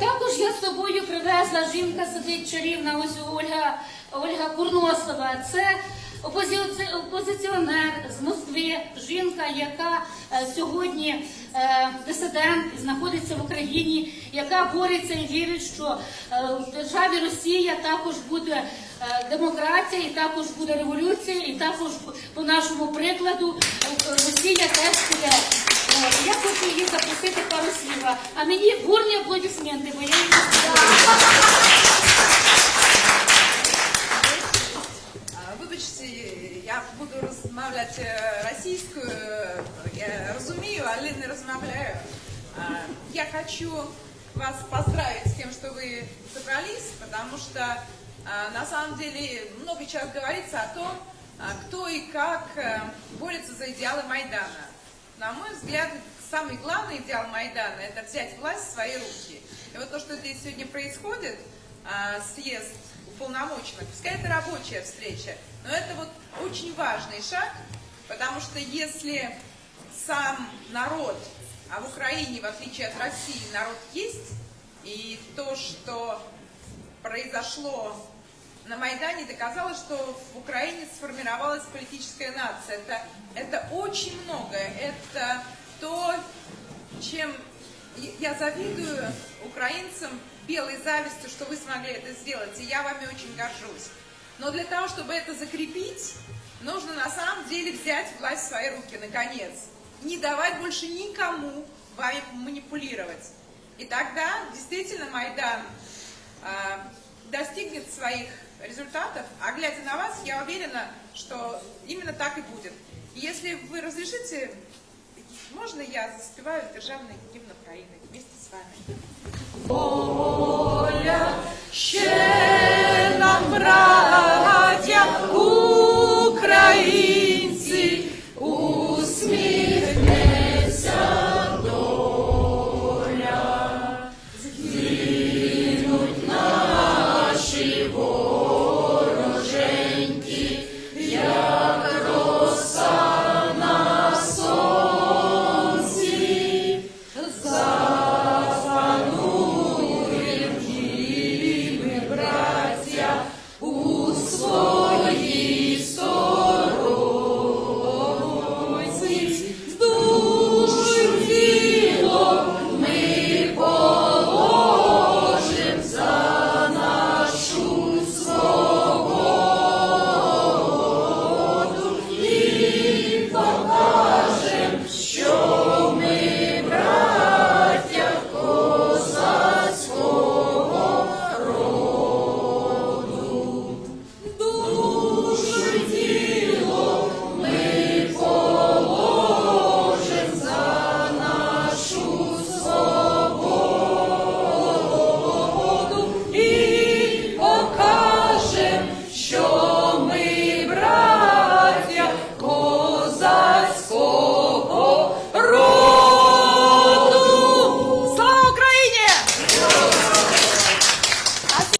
Також я з собою привезла жінка сидить чарівна, ось Ольга, Ольга Курносова. Це опозиці- опозиціонер з Москви, жінка, яка е, сьогодні е, дисидент знаходиться в Україні, яка бореться і вірить, що е, в державі Росія також буде е, демократія, і також буде революція, і також по нашому прикладу Росія теж піде. Е, Я хочу її запросити пару слів. А мені бурні аплодисменти, бо я її не А, Вибачте, я буду розмовляти е, російською, е, я розумію, але не розмовляю. А, Я хочу вас поздравить с тем, что вы собрались, потому что а, на самом деле много сейчас говорится о том, а, кто и как э, борется за идеалы Майдана. На мой взгляд, самый главный идеал Майдана – это взять власть в свои руки. И вот то, что здесь сегодня происходит, а, съезд уполномоченных, пускай это рабочая встреча, но это вот очень важный шаг, потому что если сам народ, а в Украине, в отличие от России, народ есть, и то, что произошло на Майдане, доказало, что в Украине сформировалась политическая нация. Это, это очень многое. Это то, чем я завидую украинцам белой завистью, что вы смогли это сделать, и я вами очень горжусь. Но для того, чтобы это закрепить, нужно на самом деле взять власть в свои руки, наконец. Не давать больше никому вами манипулировать. И тогда действительно Майдан а, достигнет своих результатов, а глядя на вас, я уверена, что именно так и будет. И если вы разрешите, можно я заспеваю державный гимн Украины вместе с вами?